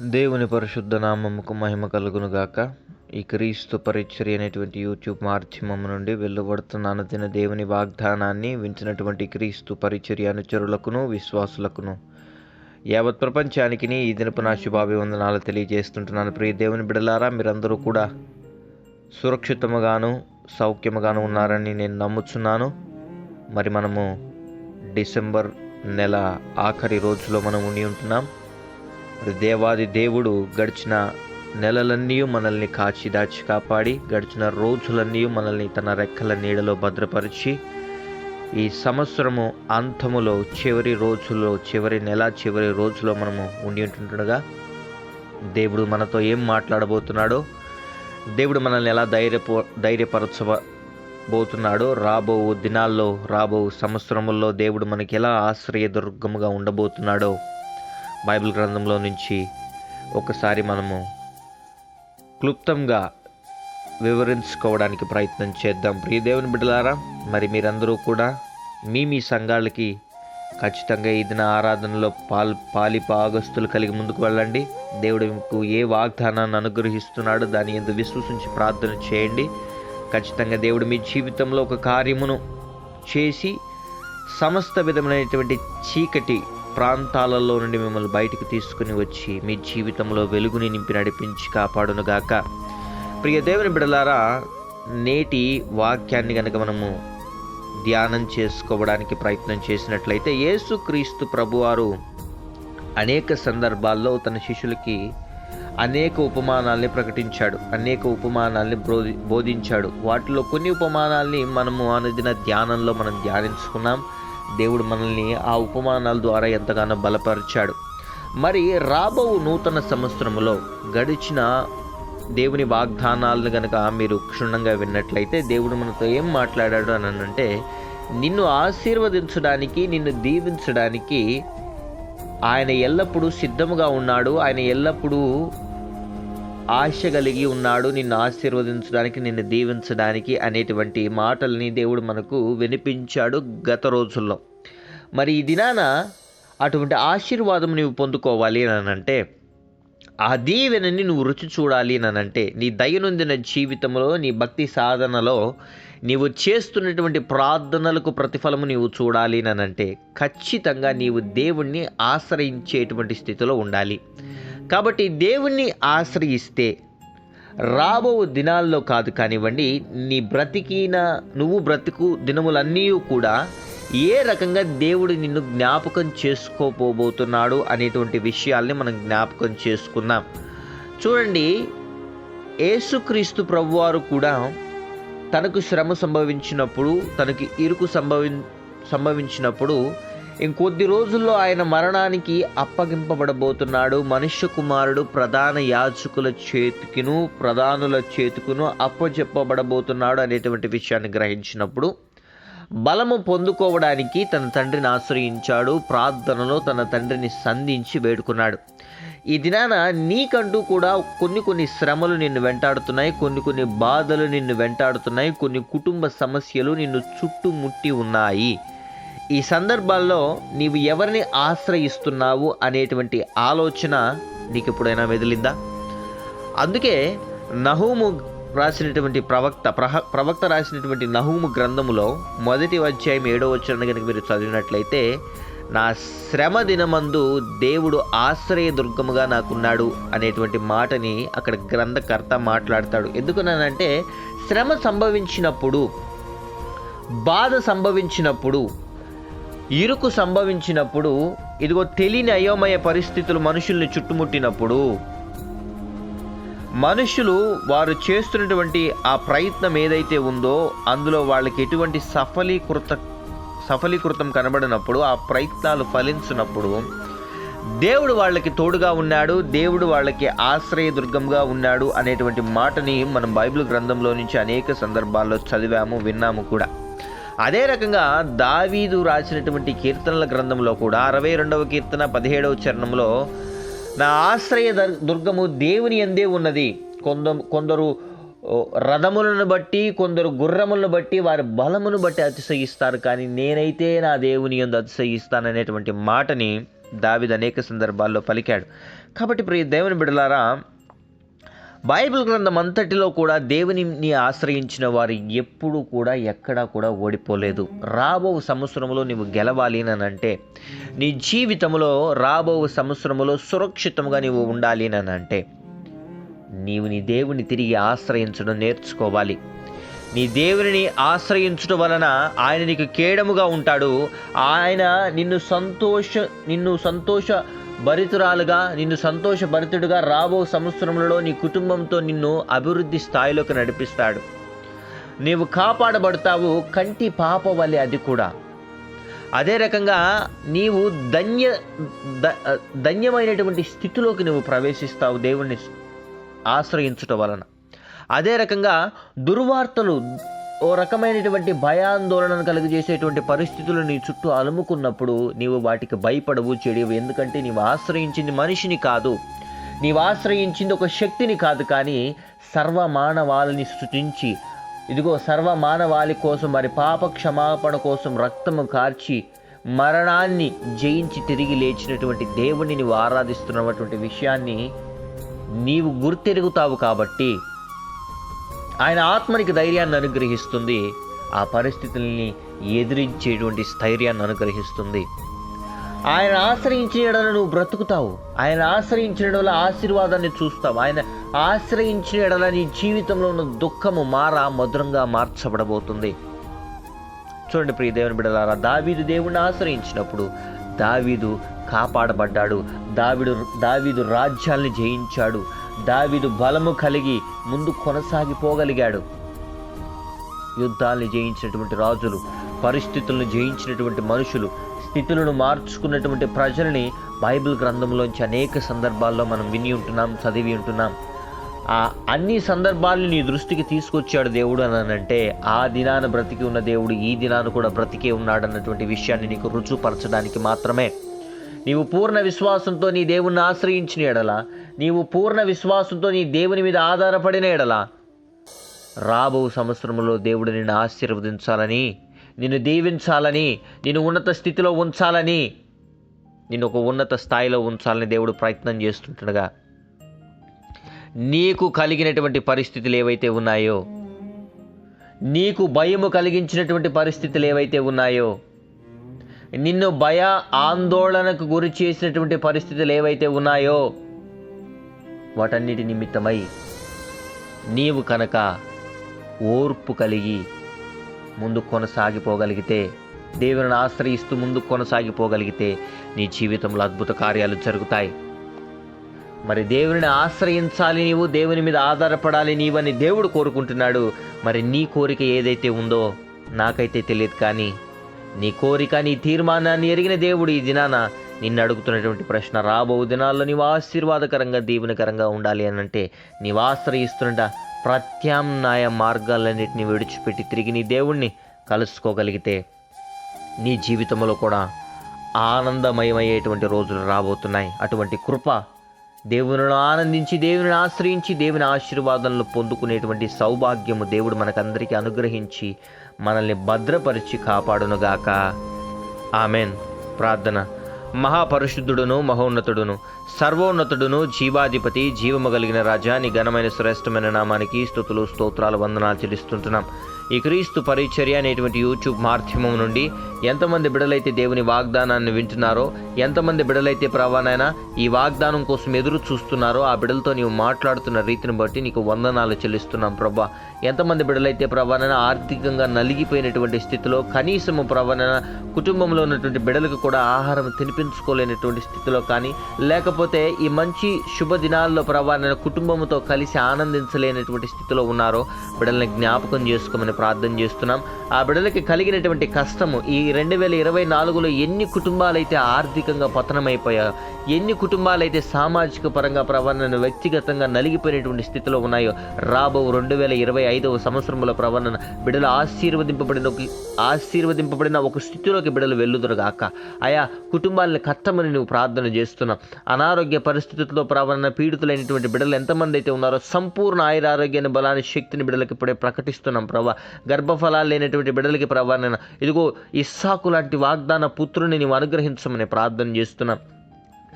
దేవుని పరిశుద్ధ నామముకు మహిమ కలుగును గాక ఈ క్రీస్తు పరిచర్య అనేటువంటి యూట్యూబ్ మాధ్యమం నుండి వెళ్ళబడుతున్న అనుదిన దేవుని వాగ్దానాన్ని వించినటువంటి క్రీస్తు పరిచర్య అనుచరులకును విశ్వాసులకును. యావత్ ప్రపంచానికి ఈ దినపు నా శుభాభివందనాలు తెలియజేస్తుంటున్నాను. ప్రియ దేవుని బిడలారా మీరందరూ కూడా సురక్షితముగాను సౌఖ్యముగాను ఉన్నారని నేను నమ్ముచున్నాను. మరి మనము డిసెంబర్ నెల ఆఖరి రోజులో మనం ఉండి ఉంటున్నాం. మరి దేవాది దేవుడు గడిచిన నెలలన్నీ మనల్ని కాచి దాచి కాపాడి గడిచిన రోజులన్నీ మనల్ని తన రెక్కల నీడలో భద్రపరిచి ఈ సంవత్సరము అంతములో చివరి రోజుల్లో చివరి నెల చివరి రోజులో మనము ఉండి ఉంటుండగా దేవుడు మనతో ఏం మాట్లాడబోతున్నాడో దేవుడు మనల్ని ఎలా ధైర్యపో ధైర్యపరచబోతున్నాడో రాబో దినాల్లో రాబో సంవత్సరముల్లో దేవుడు మనకి ఎలా ఆశ్రయదుర్గముగా ఉండబోతున్నాడో బైబిల్ గ్రంథంలో నుంచి ఒకసారి మనము క్లుప్తంగా వివరించుకోవడానికి ప్రయత్నం చేద్దాం. ప్రియ దేవుని బిడ్డలారా మరి మీరందరూ కూడా మీ మీ సంఘాలకి ఖచ్చితంగా ఈ దిన ఆరాధనలో పాల్ పాలి పాగస్తులు కలిగి ముందుకు వెళ్ళండి. దేవుడు మీకు ఏ వాగ్దానాన్ని అనుగ్రహిస్తున్నాడో దాని ఎందు విశ్వసించి ప్రార్థన చేయండి. ఖచ్చితంగా దేవుడు మీ జీవితంలో ఒక కార్యమును చేసి సమస్త విధమైనటువంటి చీకటి ప్రాంతాలలో నుండి మిమ్మల్ని బయటికి తీసుకుని వచ్చి మీ జీవితంలో వెలుగుని నింపి నడిపించి కాపాడునుగాక. ప్రియ దేవుని బిడలారా నేటి వాక్యాన్ని కనుక మనము ధ్యానం చేసుకోవడానికి ప్రయత్నం చేసినట్లయితే యేసుక్రీస్తు ప్రభువారు అనేక సందర్భాల్లో తన శిష్యులకి అనేక ఉపమానాల్ని ప్రకటించాడు అనేక ఉపమానాల్ని బోధి బోధించాడు. వాటిలో కొన్ని ఉపమానాల్ని మనము అనుదిన ధ్యానంలో మనం ధ్యానించుకున్నాం. దేవుడు మనల్ని ఆ ఉపమానాల ద్వారా ఎంతగానో బలపరిచాడు. మరి రాబో నూతన సంవత్సరంలో గడిచిన దేవుని వాగ్దానాలను కనుక మీరు క్షుణ్ణంగా విన్నట్లయితే దేవుడు మనతో ఏం మాట్లాడాడు అని అంటే నిన్ను ఆశీర్వదించడానికి నిన్ను దీవించడానికి ఆయన ఎల్లప్పుడూ సిద్ధముగా ఉన్నాడు. ఆయన ఎల్లప్పుడూ ఆశ కలిగి ఉన్నాడు. నిన్ను ఆశీర్వదించడానికి నిన్ను దీవించడానికి అనేటువంటి మాటల్ని దేవుడు మనకు వినిపించాడు గత రోజుల్లో. మరి ఈ దినాన అటువంటి ఆశీర్వాదం నీవు పొందుకోవాలి అని అంటే ఆ దీవెనని నువ్వు రుచి చూడాలి అని అంటే నీ దయనొందిన జీవితంలో నీ భక్తి సాధనలో నీవు చేస్తున్నటువంటి ప్రార్థనలకు ప్రతిఫలము నీవు చూడాలి అని అంటే ఖచ్చితంగా నీవు దేవుణ్ణి ఆశ్రయించేటువంటి స్థితిలో ఉండాలి. కాబట్టి దేవుణ్ణి ఆశ్రయిస్తే రాబో దినాల్లో కాదు కానివ్వండి నీ బ్రతికిన నువ్వు బ్రతుకు దినములన్నీ కూడా ఏ రకంగా దేవుడు నిన్ను జ్ఞాపకం చేసుకోబోతున్నాడు అనేటువంటి విషయాల్ని మనం జ్ఞాపకం చేసుకుందాం. చూడండి యేసుక్రీస్తు ప్రభువారు కూడా తనకు శ్రమ సంభవించినప్పుడు తనకి ఇరుకు సంభవి సంభవించినప్పుడు ఇంకొద్ది రోజుల్లో ఆయన మరణానికి అప్పగింపబడబోతున్నాడు. మనుష్య కుమారుడు ప్రధాన యాజకుల చేతికిను ప్రధానుల చేతికును అప్పచెప్పబడబోతున్నాడు అనేటువంటి విషయాన్ని గ్రహించినప్పుడు బలము పొందుకోవడానికి తన తండ్రిని ఆశ్రయించాడు. ప్రార్థనలో తన తండ్రిని సంధించి వేడుకున్నాడు. ఈ దినాన నీకంటూ కూడా కొన్ని కొన్ని శ్రమలు నిన్ను వెంటాడుతున్నాయి. కొన్ని కొన్ని బాధలు నిన్ను వెంటాడుతున్నాయి. కొన్ని కుటుంబ సమస్యలు నిన్ను చుట్టుముట్టి ఉన్నాయి. ఈ సందర్భాల్లో నీవు ఎవరిని ఆశ్రయిస్తున్నావు అనేటువంటి ఆలోచన నీకు ఎప్పుడైనా మెదిలిందా? అందుకే నహూము రాసినటువంటి ప్రవక్త ప్రహ ప్రవక్త రాసినటువంటి నహూము గ్రంథములో మొదటి అధ్యాయం ఏడో వచ్చిన కనుక మీరు చదివినట్లయితే నా శ్రమ దినమందు దేవుడు ఆశ్రయ దుర్గముగా నాకున్నాడు అనేటువంటి మాటని అక్కడ గ్రంథకర్త మాట్లాడతాడు. ఎందుకనంటే శ్రమ సంభవించినప్పుడు బాధ సంభవించినప్పుడు ఇరుకు సంభవించినప్పుడు ఇదిగో తెలియని అయోమయ పరిస్థితులు మనుషుల్ని చుట్టుముట్టినప్పుడు మనుషులు వారు చేస్తున్నటువంటి ఆ ప్రయత్నం ఏదైతే ఉందో అందులో వాళ్ళకి ఎటువంటి సఫలీకృత సఫలీకృతం కనబడినప్పుడు ఆ ప్రయత్నాలు ఫలించినప్పుడు దేవుడు వాళ్ళకి తోడుగా ఉన్నాడు దేవుడు వాళ్ళకి ఆశ్రయదుర్గంగా ఉన్నాడు అనేటువంటి మాటని మనం బైబిల్ గ్రంథంలో నుంచి అనేక సందర్భాల్లో చదివాము విన్నాము కూడా. అదే రకంగా దావీదు రాసినటువంటి కీర్తనల గ్రంథంలో కూడా అరవై రెండవ కీర్తన పదిహేడవ చరణంలో నా ఆశ్రయ దుర్గము దేవుని ఎందే ఉన్నది. కొంద కొందరు రథములను బట్టి కొందరు గుర్రములను బట్టి వారి బలమును బట్టి అతిశయిస్తారు. కానీ నేనైతే నా దేవుని ఎందు అతిశయిస్తాననేటువంటి మాటని దావిద్ అనేక సందర్భాల్లో పలికాడు. కాబట్టి ప్రియ దేవుని బిడలారా బైబిల్ గ్రంథం అంతటిలో కూడా దేవునిని ఆశ్రయించిన వారు ఎప్పుడు కూడా ఎక్కడా కూడా ఓడిపోలేదు. రాబో సంవత్సరంలో నీవు గెలవాలి అని అంటే నీ జీవితంలో రాబో సంవత్సరంలో సురక్షితంగా నీవు ఉండాలి అని అంటే నీవు నీ దేవుని తిరిగి ఆశ్రయించడం నేర్చుకోవాలి. నీ దేవుని ఆశ్రయించడం వలన ఆయన నీకు కేడముగా ఉంటాడు. ఆయన నిన్ను సంతోష నిన్ను సంతోష భరితురాలుగా నిన్ను సంతోష భరితుడుగా రాబో సంవత్సరంలో నీ కుటుంబంతో నిన్ను అభివృద్ధి స్థాయిలోకి నడిపిస్తాడు. నీవు కాపాడబడతావు కంటి పాప వల్లే అది కూడా. అదే రకంగా నీవు ధన్య ధన్యమైనటువంటి స్థితిలోకి నువ్వు ప్రవేశిస్తావు దేవుణ్ణి ఆశ్రయించుట వలన. అదే రకంగా దుర్వార్తలు ఓ రకమైనటువంటి భయాందోళనను కలుగజేసేటువంటి పరిస్థితులు నీ చుట్టూ అలుముకున్నప్పుడు నీవు వాటికి భయపడవు చెడివు. ఎందుకంటే నీవు ఆశ్రయించింది మనిషిని కాదు. నీవు ఆశ్రయించింది ఒక శక్తిని కాదు కానీ సర్వ మానవాళిని సృష్టించి ఇదిగో సర్వ మానవాళి కోసం మరి పాప క్షమాపణ కోసం రక్తము కార్చి మరణాన్ని జయించి తిరిగి లేచినటువంటి దేవుని నువ్వు ఆరాధిస్తున్నటువంటి విషయాన్ని నీవు గుర్తెరుగుతావు కాబట్టి ఆయన ఆత్మనికి ధైర్యాన్ని అనుగ్రహిస్తుంది. ఆ పరిస్థితుల్ని ఎదిరించేటువంటి స్థైర్యాన్ని అనుగ్రహిస్తుంది. ఆయన ఆశ్రయించిన నువ్వు బ్రతుకుతావు. ఆయన ఆశ్రయించిన వల్ల ఆశీర్వాదాన్ని చూస్తావు. ఆయన ఆశ్రయించిన నీ జీవితంలో ఉన్న దుఃఖము మార మధురంగా మార్చబడబోతుంది. చూడండి ప్రియ దేవుని బిడ్డలారా దావీదు దేవుణ్ణి ఆశ్రయించినప్పుడు దావీదు కాపాడబడ్డాడు. దావిడు దావీదు రాజ్యాల్ని జయించాడు. దావిదు బలము కలిగి ముందు కొనసాగిపోగలిగాడు. యుద్ధాల్ని జయించినటువంటి రాజులు పరిస్థితులను జయించినటువంటి మనుషులు స్థితులను మార్చుకున్నటువంటి ప్రజల్ని బైబిల్ గ్రంథంలోంచి అనేక సందర్భాల్లో మనం విని ఉంటున్నాం చదివి ఉంటున్నాం. ఆ అన్ని సందర్భాలను నీ దృష్టికి తీసుకొచ్చాడు దేవుడు అని అంటే ఆ దినాన బ్రతికి ఉన్న దేవుడు ఈ దినాన కూడా బ్రతికే ఉన్నాడు అన్నటువంటి విషయాన్ని నీకు రుచుపరచడానికి మాత్రమే నీవు పూర్ణ విశ్వాసంతో నీ దేవుణ్ణి ఆశ్రయించిన ఎడల నీవు పూర్ణ విశ్వాసంతో నీ దేవుని మీద ఆధారపడిన ఎడల. రాబో సంవత్సరంలో దేవుడు నిన్ను ఆశీర్వదించాలని నిన్ను దీవించాలని నిన్ను ఉన్నత స్థితిలో ఉంచాలని నిన్ను ఒక ఉన్నత స్థాయిలో ఉంచాలని దేవుడు ప్రయత్నం చేస్తుంటుండగా నీకు కలిగినటువంటి పరిస్థితులు ఏవైతే ఉన్నాయో నీకు భయము కలిగించినటువంటి పరిస్థితులు ఏవైతే ఉన్నాయో నిన్ను భయ ఆందోళనకు గురి చేసినటువంటి పరిస్థితులు ఏవైతే ఉన్నాయో వాటన్నిటి నిమిత్తమై నీవు కనుక ఓర్పు కలిగి ముందు కొనసాగిపోగలిగితే దేవుని ఆశ్రయిస్తూ ముందు కొనసాగిపోగలిగితే నీ జీవితంలో అద్భుత కార్యాలు జరుగుతాయి. మరి దేవుని ఆశ్రయించాలి నీవు దేవుని మీద ఆధారపడాలి నీవని దేవుడు కోరుకుంటున్నాడు. మరి నీ కోరిక ఏదైతే ఉందో నాకైతే తెలియదు కానీ నీ కోరిక నీ తీర్మానాన్ని ఎరిగిన దేవుడు ఈ దినాన నిన్ను అడుగుతున్నటువంటి ప్రశ్న రాబో దినాల్లో నీవు ఆశీర్వాదకరంగా దీవెనకరంగా ఉండాలి అని అంటే నీవు ఆశ్రయిస్తున్న ప్రత్యామ్నాయ మార్గాలన్నిటిని విడిచిపెట్టి తిరిగి నీ దేవుణ్ణి కలుసుకోగలిగితే నీ జీవితంలో కూడా ఆనందమయమయ్యేటువంటి రోజులు రాబోతున్నాయి. అటువంటి కృప దేవుని ఆనందించి దేవుని ఆశ్రయించి దేవుని ఆశీర్వాదాలను పొందుకునేటువంటి సౌభాగ్యము దేవుడు మనకందరికీ అనుగ్రహించి మనల్ని భద్రపరిచి కాపాడునుగాక. ఆమెన్. ప్రార్థన. మహాపరిశుద్ధుడును మహోన్నతుడును సర్వోన్నతుడును జీవాధిపతి జీవము కలిగిన రాజాని ఘనమైన శ్రేష్టమైన నామానికి స్థుతులు స్తోత్రాలు వందనాలు చెల్లిస్తుంటున్నాం. ఈ క్రీస్తు పరిచర్య అనేటువంటి యూట్యూబ్ మాధ్యమం నుండి ఎంతమంది బిడలైతే దేవుని వాగ్దానాన్ని వింటున్నారో ఎంతమంది బిడలైతే ప్రవాణైనా ఈ వాగ్దానం కోసం ఎదురు చూస్తున్నారో ఆ బిడలతో నీవు మాట్లాడుతున్న రీతిని బట్టి నీకు వందనాలు చెల్లిస్తున్నాం ప్రభా. ఎంతమంది బిడలైతే ప్రవాణైనా ఆర్థికంగా నలిగిపోయినటువంటి స్థితిలో కనీసము ప్రవాణైనా కుటుంబంలో ఉన్నటువంటి బిడలకు కూడా ఆహారం తినిపించుకోలేనటువంటి స్థితిలో కానీ లేకపోతే ఈ మంచి శుభదినాల్లో ప్రవాణైన కుటుంబంతో కలిసి ఆనందించలేనటువంటి స్థితిలో ఉన్నారో బిడల్ని జ్ఞాపకం చేసుకోమని ప్రార్థన చేస్తున్నాం. ఆ బిడలకి కలిగినటువంటి కష్టము ఈ రెండు వేల ఇరవై నాలుగులో ఎన్ని కుటుంబాలైతే ఆర్థికంగా పతనమైపోయాయో ఎన్ని కుటుంబాలైతే సామాజిక పరంగా ప్రవర్ణన వ్యక్తిగతంగా నలిగిపోయినటువంటి స్థితిలో ఉన్నాయో రాబో రెండు వేల ఇరవై ఐదవ సంవత్సరంలో ప్రవర్ణన బిడ్డలు ఆశీర్వదింపబడిన ఒక ఆశీర్వదింపబడిన ఒక స్థితిలోకి బిడలు వెళ్ళుదురుగాక ఆయా కుటుంబాలను కట్టమని నువ్వు ప్రార్థన చేస్తున్నావు. అనారోగ్య పరిస్థితులతో ప్రవర్ణన పీడితులైనటువంటి బిడలు ఎంతమంది అయితే ఉన్నారో సంపూర్ణ ఆయురారోగ్యాన్ని బలాన్ని శక్తిని బిడలకి ఇప్పుడే ప్రకటిస్తున్నాం ప్రభా. గర్భఫలాలు లేనటువంటి బిడలకి ప్రవర్ణన ఇదిగో ఇస్సాకు లాంటి వాగ్దాన పుత్రుని నీవు అనుగ్రహించమని ప్రార్థన చేస్తున్నాను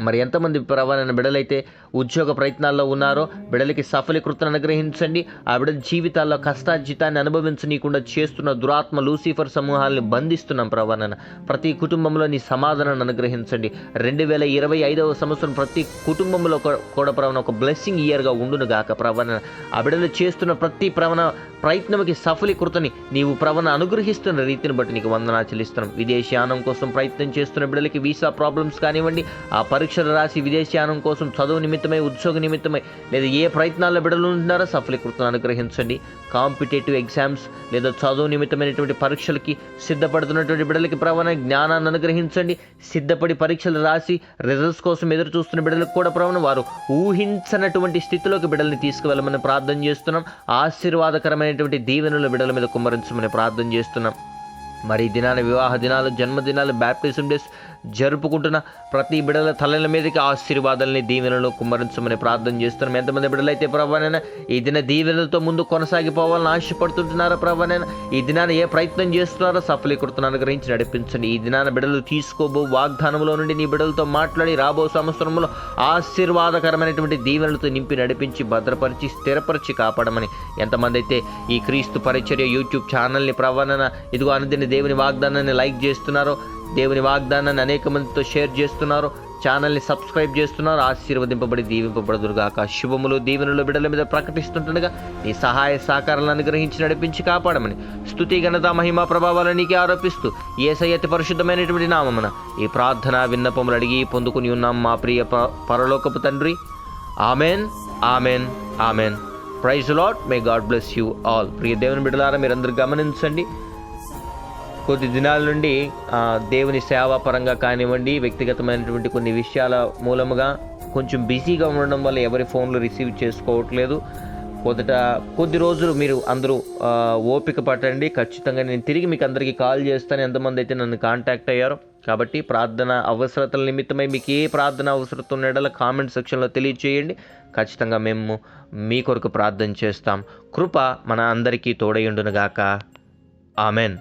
మరి ఎంతమంది ప్రవణ బిడలైతే ఉద్యోగ ప్రయత్నాల్లో ఉన్నారో బిడలకి సఫలీకృతను అనుగ్రహించండి. ఆ బిడ్డల జీవితాల్లో కష్టార్జితాన్ని అనుభవించనీయకుండా చేస్తున్న దురాత్మ లూసిఫర్ సమూహాలను బంధిస్తున్నాం ప్రవణన ప్రతి కుటుంబంలో నీ సమాధానాన్ని అనుగ్రహించండి. రెండు వేల ఇరవై ఐదవ సంవత్సరం ప్రతి కుటుంబంలో కూడా ప్రవణ ఒక బ్లెస్సింగ్ ఇయర్గా ఉండును గాక ప్రవణన ఆ బిడ్డలు చేస్తున్న ప్రతి ప్రవణ ప్రయత్నంకి సఫలీకృతని నీవు ప్రవణ అనుగ్రహిస్తున్న రీతిని బట్టి నీకు వందనా చెల్లిస్తున్నాం. విదేశీయానం కోసం ప్రయత్నం చేస్తున్న బిడ్డలకి వీసా ప్రాబ్లమ్స్ కానివ్వండి ఆ పరీక్షలు రాసి విదేశీయానం కోసం చదువు నిమిత్తమై ఉద్యోగ నిమిత్తమై లేదా ఏ ప్రయత్నాల్లో బిడ్డలు ఉంటున్నారో అనుగ్రహించండి. కాంపిటేటివ్ ఎగ్జామ్స్ లేదా చదువు నిమిత్తమైనటువంటి పరీక్షలకి సిద్ధపడుతున్నటువంటి బిడ్డలకి ప్రవణ జ్ఞానాన్ని అనుగ్రహించండి. సిద్ధపడి పరీక్షలు రాసి రిజల్ట్స్ కోసం ఎదురు చూస్తున్న బిడ్డలకు కూడా ప్రవణ. వారు ఊహించనటువంటి స్థితిలోకి బిడ్డల్ని తీసుకువెళ్ళమని ప్రార్థన చేస్తున్నాం. ఆశీర్వాదకరమైనటువంటి దీవెనలు బిడ్డల మీద కుమ్మరించమని ప్రార్థన చేస్తున్నాం. మరి ఈ దినాన వివాహ దినాలు జన్మదినాలు బ్యాప్టిజం డేస్ జరుపుకుంటున్న ప్రతి బిడల తలల మీదకి ఆశీర్వాదాలని దీవెనలు కుమ్మరించమని ప్రార్థన చేస్తున్నాం. ఎంతమంది బిడ్డలైతే ప్రభానైనా ఈ దిన దీవెనలతో ముందు కొనసాగిపోవాలని ఆశపడుతుంటున్నారా ప్రభానైనా ఈ దినాన ఏ ప్రయత్నం చేస్తున్నారో సఫలీకృతను అనుగ్రహించి నడిపించండి. ఈ దినాన బిడలు తీసుకోబో వాగ్దానంలో నుండి నీ బిడలతో మాట్లాడి రాబో సంవత్సరంలో ఆశీర్వాదకరమైనటువంటి దీవెనలతో నింపి నడిపించి భద్రపరిచి స్థిరపరిచి కాపాడమని ఎంతమంది అయితే ఈ క్రీస్తు పరిచర్య యూట్యూబ్ ఛానల్ని ప్రవణన ఇదిగో అనుదిన దేవుని వాగ్దానాన్ని లైక్ చేస్తున్నారో దేవుని వాగ్దానాన్ని అనేక మందితో షేర్ చేస్తున్నారో ఛానల్ని సబ్స్క్రైబ్ చేస్తున్నారు ఆశీర్వదింపబడి దీవింపబడదురుగాక. శుభములు దీవెనలు బిడల మీద ప్రకటిస్తుండగా నీ సహాయ సహకారాలను అనుగ్రహించి నడిపించి కాపాడమని స్థుతి ఘనత మహిమ ప్రభావాలను నీకే ఆరోపిస్తూ ఏసై అతి పరిశుద్ధమైనటువంటి నామమున ఈ ప్రార్థన విన్నపములు అడిగి పొందుకుని ఉన్నాం మా ప్రియ పరలోకపు తండ్రి. Amen amen amen. Praise lord may God bless you all ప్రియ దేవుని బిడ్డలారా మీరందరూ గమనించండి. కొద్ది దినాల నుండి దేవుని సేవా పరంగా కానివ్వండి వ్యక్తిగతమైనటువంటి కొన్ని విషయాల మూలముగా కొంచెం బిజీగా ఉండడం వల్ల ఎవరి ఫోన్లు రిసీవ్ చేసుకోవట్లేదు. మొదట కొద్ది రోజులు మీరు అందరూ ఓపిక పట్టండి. ఖచ్చితంగా నేను తిరిగి మీకు అందరికీ కాల్ చేస్తాను. ఎంతమంది అయితే నన్ను కాంటాక్ట్ అయ్యారో. కాబట్టి ప్రార్థన అవసరతల నిమిత్తమై మీకు ఏ ప్రార్థన అవసరత ఉన్నడల కామెంట్ సెక్షన్లో తెలియజేయండి ఖచ్చితంగా మేము మీ కొరకు ప్రార్థన చేస్తాం. కృప మన అందరికీ తోడయుండునుగాక ఆమెన్.